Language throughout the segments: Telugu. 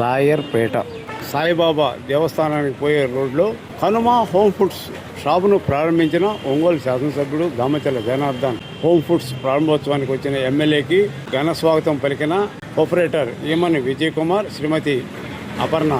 లాయర్పేట. సాయిబాబా దేవస్థానానికి పోయే రోడ్లో హనుమ హోమ్ ఫుడ్స్ షాపును ప్రారంభించిన ఒంగోలు శాసనసభ్యుడు దామచల జనార్దన్. హోమ్ ఫుడ్స్ ప్రారంభోత్సవానికి వచ్చిన ఎమ్మెల్యేకి ఘన స్వాగతం పలికిన ఆపరేటర్ ఈమని విజయ్ కుమార్ శ్రీమతి అపర్ణ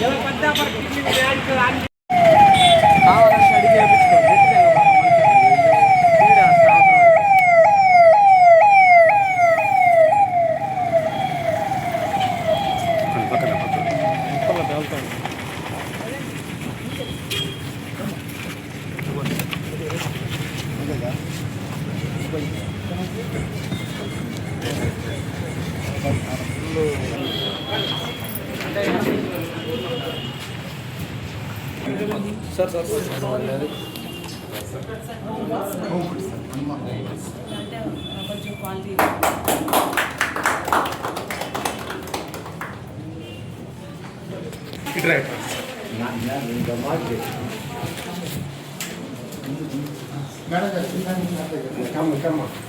కావాలంటే అడిగి చేయించుకో గట్టిగా బాబా మనకి వీడు వేస్తా అవసరం అయితే. ఇంతలో తేలుతాడు.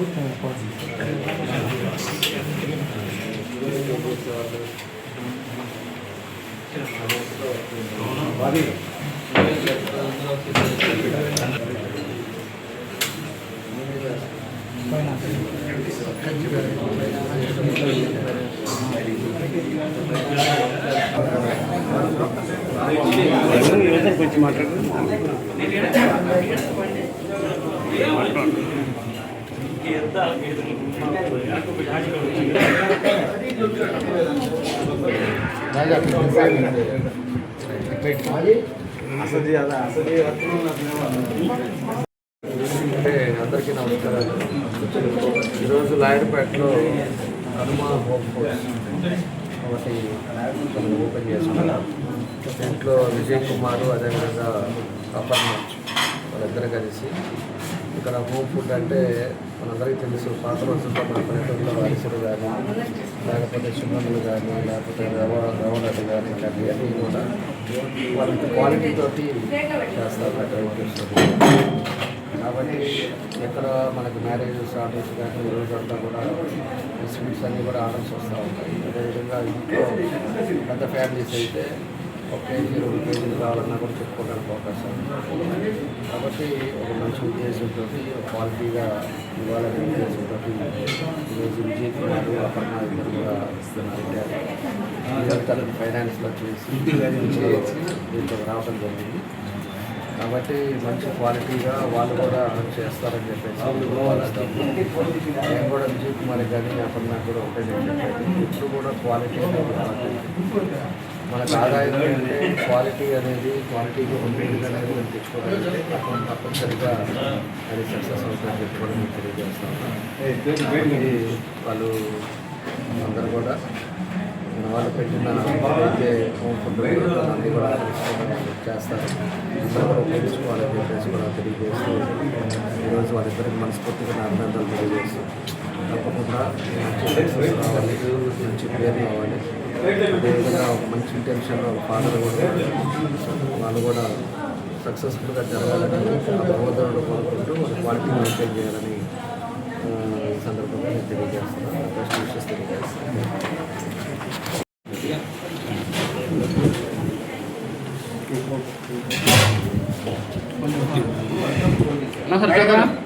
ప్రభుత్వం ఉపాధి కొంచెం మాట్లాడుతున్నాను అంటే అందరికీ నమస్కారాలు. ఈరోజు లాయర్పేటలో హనుమా హోమ్ ఒకటి ఓపెన్ చేసుకున్నాం దీంట్లో విజయ్ కుమార్ అదేవిధంగా అపర్ణ వాళ్ళిద్దరు కలిసి ఇక్కడ హోమ్ ఫుడ్ అంటే మనందరికీ తెలుసు. పాత రోజుల్లో మన పల్లెటూరులో అరిసెలు కానీ లేకపోతే సున్నుండలు కానీ లేకపోతే రవ రవనలు కానీ ఇలాంటివన్నీ కూడా వాళ్ళకి క్వాలిటీతోటి చేస్తారు అక్కడ కాబట్టి ఎక్కడ మనకి మ్యారేజెస్ ఆర్డర్స్ కానీ ఈ రోజు అంతా కూడా స్వీట్స్ అన్నీ కూడా ఆర్డర్స్ వస్తూ ఉంటాయి. అదేవిధంగా ఇంట్లో పెద్ద ఫ్యామిలీస్ అయితే ఒక కేజీ రెండు కావాలన్నా కూడా చెప్పుకోవడానికి అవకాశం కాబట్టి ఒక మంచి ఉద్దేశంతో క్వాలిటీగా ఇవ్వాలనే ఉద్దేశంతో ఈరోజు విజయ్ కుమార్ అపర్ణ ఇద్దరు కూడా పెట్టారు. తనకు ఫైనాన్స్లో చేసి దీంట్లో రావడం జరిగింది. కాబట్టి మంచి క్వాలిటీగా వాళ్ళు కూడా చేస్తారని చెప్పేసి. నేను కూడా విజయ్ కుమార్ కానీ నాకు కూడా ఒకటే ఇప్పుడు కూడా క్వాలిటీ. మనకు ఆదాయం క్వాలిటీ అనేది క్వాలిటీకి ఉంటుంది అనేది మనం అప్పుడు తప్పనిసరిగా అది సక్సెస్ అవుతుందని చెప్పి కూడా మీకు తెలియజేస్తాను. కాబట్టి వాళ్ళు అందరూ కూడా వాళ్ళు పెట్టిన అయితే హోమ్ ఫుడ్ అన్నీ కూడా చేస్తారు. అందరూ కూడా ఉపయోగించుకోవాలని చెప్పేసి కూడా తెలియజేస్తూ ఈరోజు వాళ్ళిద్దరికి మనస్ఫూర్తిగా నా అభినందనలు తెలియజేస్తూ తప్పకుండా మంచి మంచి పేరు రావాలి అదేవిధంగా ఒక మంచి ఇంటెన్షన్ ఒక ఫాదర్ కూడా వాళ్ళు కూడా సక్సెస్ఫుల్గా జరగాలని భగవంతుడు కోరుకుంటూ క్వాలిటీ మెయింటైన్ చేయాలని ఈ సందర్భంగా నేను తెలియజేస్తున్నాను. బెస్ట్ విషెస్ తెలియజేస్తున్నాను. నమస్కారం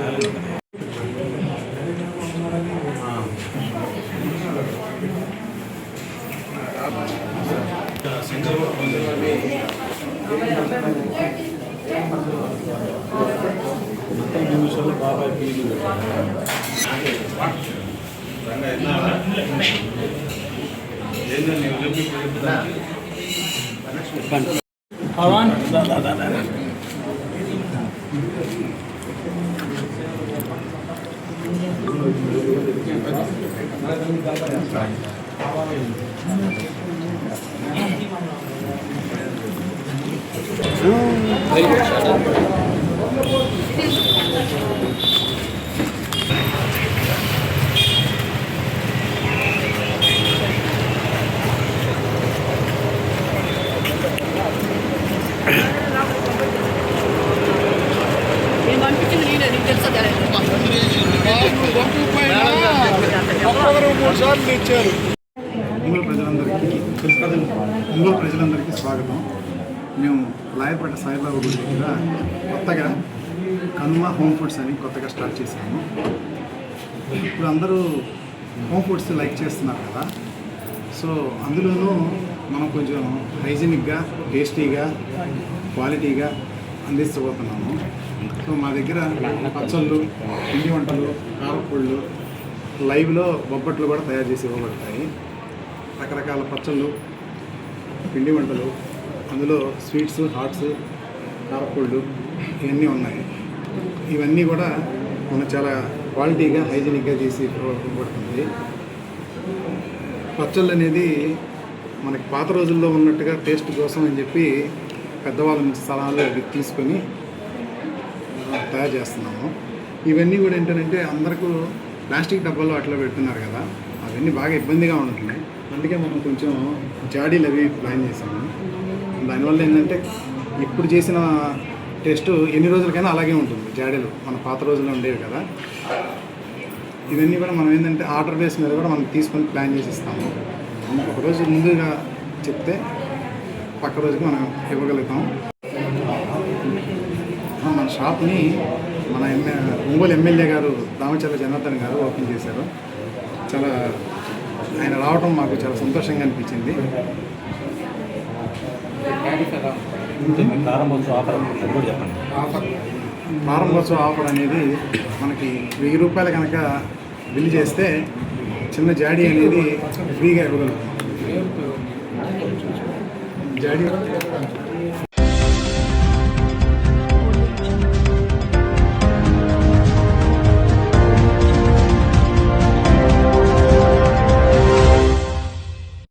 Gracias. నేను పంపించింది నేనే నీకు ఒంగోలు ప్రజలందరికీ ఒంగోలు ప్రజలందరికీ స్వాగతం. మేము లాయర్పేట సాయిబాబా గుడి దగ్గర కొత్తగా కనుమ హోమ్ ఫుడ్స్ అని కొత్తగా స్టార్ట్ చేశాము. ఇప్పుడు అందరూ హోమ్ ఫుడ్స్ లైక్ చేస్తున్నారు కదా. సో అందులోనూ మనం కొంచెం హైజీనిక్గా టేస్టీగా క్వాలిటీగా అందిస్తబోతున్నాము సో మా దగ్గర పచ్చళ్ళు పిండి వంటలు కారపళ్ళు లైవ్లో బొబ్బట్లు కూడా తయారు చేసి ఇవ్వబడతాయి. రకరకాల పచ్చళ్ళు పిండి వంటలు అందులో స్వీట్స్ హాట్స్ కారపళ్ళు ఇవన్నీ ఉన్నాయి. ఇవన్నీ కూడా మనం చాలా క్వాలిటీగా హైజీనిక్గా చేసి ఇవ్వబడుతుంది. పచ్చళ్ళు అనేది మనకి పాత రోజుల్లో ఉన్నట్టుగా టేస్ట్ కోసం అని చెప్పి పెద్దవాళ్ళ నుంచి సలహాలు అవి తీసుకొని తయారు చేస్తున్నాము. ఇవన్నీ కూడా ఏంటంటే అందరికీ ప్లాస్టిక్ డబ్బాలో అట్లా పెడుతున్నారు కదా అవన్నీ బాగా ఇబ్బందిగా ఉంటున్నాయి. అందుకే మనం కొంచెం జాడీలు అవి ప్లాన్ చేసాము. దానివల్ల ఏంటంటే ఇప్పుడు చేసిన టెస్ట్ ఎన్ని రోజులకైనా అలాగే ఉంటుంది జాడీలు. మన పాత రోజుల్లో ఉండేవి కదా. ఇవన్నీ కూడా మనం ఏంటంటే ఆర్డర్ బేస్ మీద కూడా మనం తీసుకొని ప్లాన్ చేసి ఇస్తాము. ఒకరోజు ముందుగా చెప్తే పక్క రోజుకి మనం ఇవ్వగలుగుతాం. మన షాప్ని మన ఎమ్మె ఒంగోలు ఎమ్మెల్యే గారు దామచర్ల జనార్దన్ గారు ఓపెన్ చేశారు. చాలా ఆయన రావడం మాకు చాలా సంతోషంగా అనిపించింది. ప్రారంభోత్సవ ఆఫర్ కూడా చెప్పండి. ఆఫర్. ప్రారంభోత్సవ ఆఫర్ అనేది మనకి వెయ్యి రూపాయలు కనుక బిల్ చేస్తే చిన్న జాడీ అనేది ఫ్రీగా ఇవ్వగలుగుతాం. జాడీ